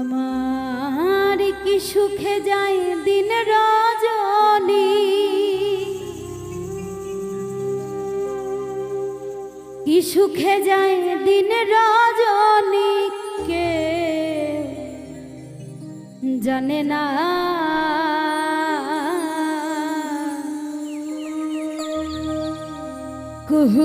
আমার কি সুখে যায় দিন রজনী? কি সুখে যায় দিন রজনী? কে জানে না। কুহু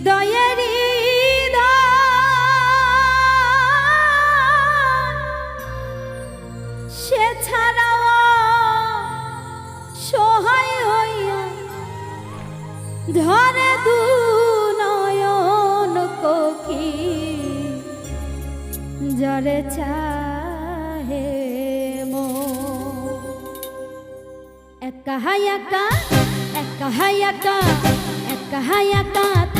হৃদয়ের সে ছাড়াও সহায় হইয়া ধরে দু নয়ন কোকি জরে চাহে মো। একা একা একা একা একা একা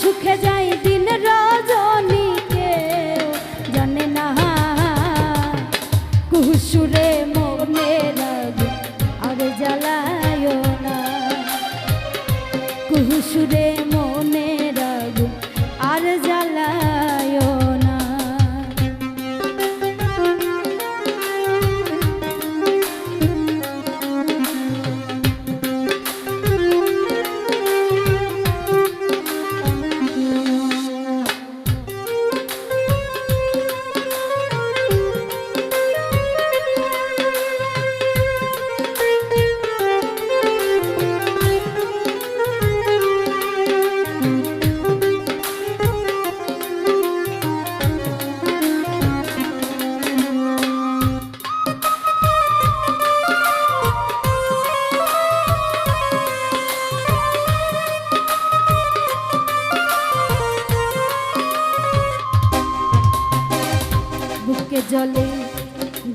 সুখে যাই দিন রজনী কেউ জানে না কুসুরে জলে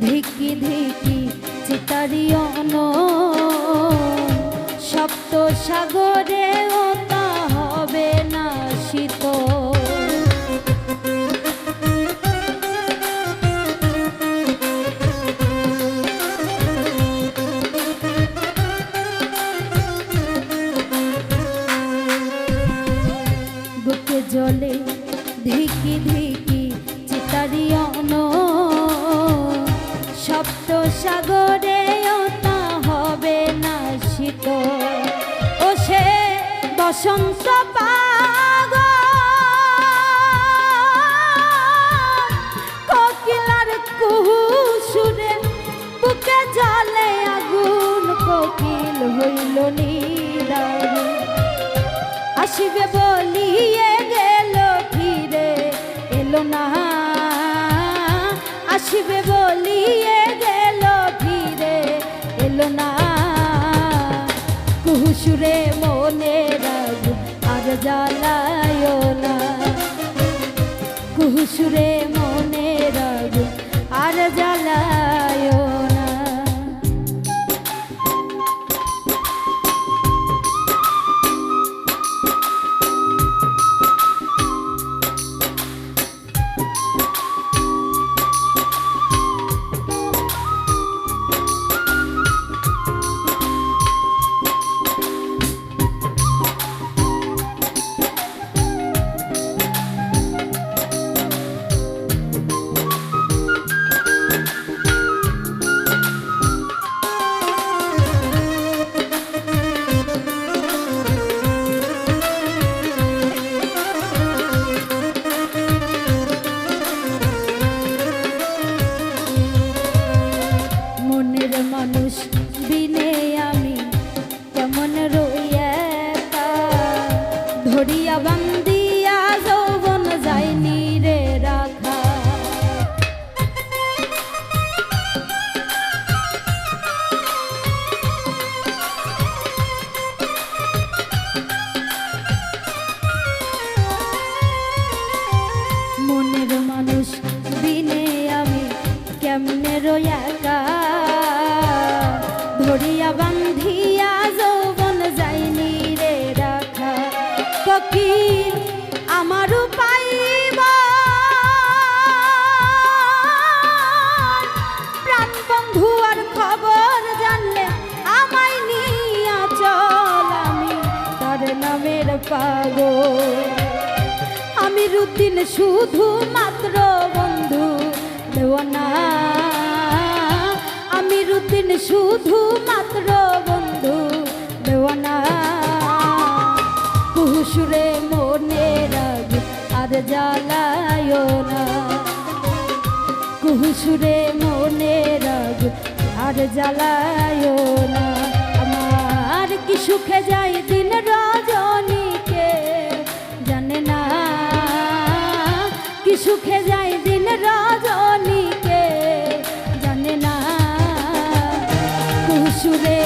ধিকি ধিকি চিতারিয়ন সপ্ত সাগরে তা হবে না শীত বুকে জলে ধিকি ধিকি বসন্ত কোকিলার কুহু সুরে বুকে জলে আগুন কোকিল হইল নিদারু। আসিবে বলিয়ে গেল ফিরে এলো না। আসিবে বলিয়ে গেল ফিরে এলো না। কুহুসুরে মনে রাগ আর জ্বালায় না। কুহুসুরে মনে রাগ আর জ্বালায় পাইব প্রাণ বন্ধু খবর জানলে আমি নামের আমি রুদিন শুধু মাত্র বন্ধু দেওয়ানা আমি রুদিন শুধু মাত্র বন্ধু দেওয়ানা কুহুসুরে মনে রাগ, আর জ্বালায় না। কুহুসুরে মনে রাগ, আর জ্বালায় না। আমার কি সুখে যায় দিন রজনীকে, জানে না। কি সুখে যায় দিন রজনীকে, জানে না। কুহুসুরে